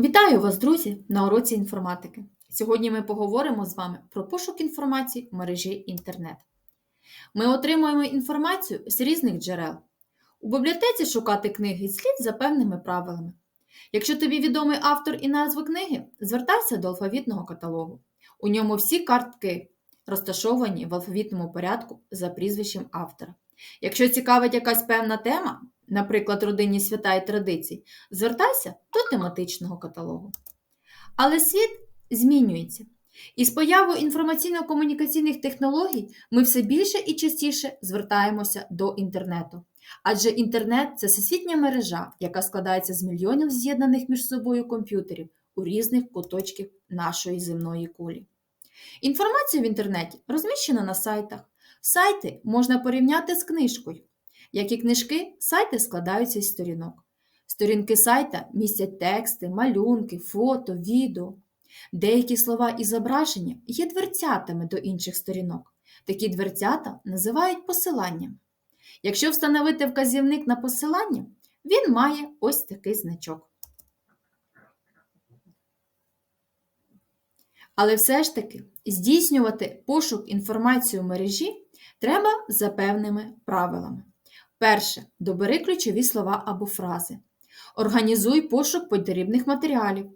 Вітаю вас, друзі, на уроці інформатики. Сьогодні ми поговоримо з вами про пошук інформації в мережі інтернет. Ми отримуємо інформацію з різних джерел. У бібліотеці шукати книги слід за певними правилами. Якщо тобі відомий автор і назва книги, звертайся до алфавітного каталогу. У ньому всі картки розташовані в алфавітному порядку за прізвищем автора. Якщо цікавить якась певна тема, наприклад, родинні свята і традиції, звертайся до тематичного каталогу. Але світ змінюється. І з появою інформаційно-комунікаційних технологій ми все більше і частіше звертаємося до інтернету. Адже інтернет це всесвітня мережа, яка складається з мільйонів з'єднаних між собою комп'ютерів у різних куточках нашої земної кулі. Інформація в інтернеті розміщена на сайтах. Сайти можна порівняти з книжкою. Як і книжки, сайти складаються із сторінок. Сторінки сайта містять тексти, малюнки, фото, відео. Деякі слова і зображення є дверцятами до інших сторінок. Такі дверцята називають посиланням. Якщо встановити вказівник на посилання, він має ось такий значок. Але все ж таки здійснювати пошук інформації у мережі треба за певними правилами. Перше. Добери ключові слова або фрази. Організуй пошук потрібних матеріалів.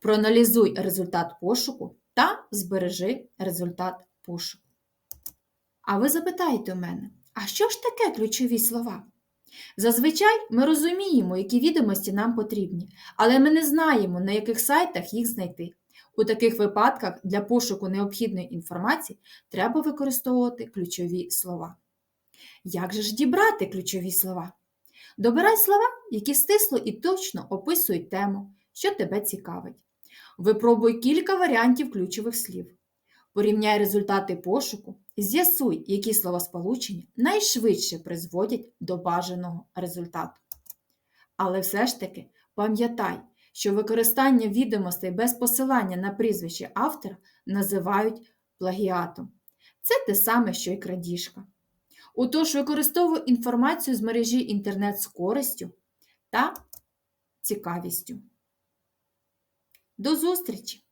Проаналізуй результат пошуку та збережи результат пошуку. А ви запитаєте у мене, а що ж таке ключові слова? Зазвичай ми розуміємо, які відомості нам потрібні, але ми не знаємо, на яких сайтах їх знайти. У таких випадках для пошуку необхідної інформації треба використовувати ключові слова. Як же ж дібрати ключові слова? Добирай слова, які стисло і точно описують тему, що тебе цікавить. Випробуй кілька варіантів ключових слів. Порівняй результати пошуку, з'ясуй, які словосполучення найшвидше призводять до бажаного результату. Але все ж таки пам'ятай, що використання відомостей без посилання на прізвище автора називають плагіатом. Це те саме, що й крадіжка. Отож, використовуй інформацію з мережі інтернет з користю та цікавістю. До зустрічі!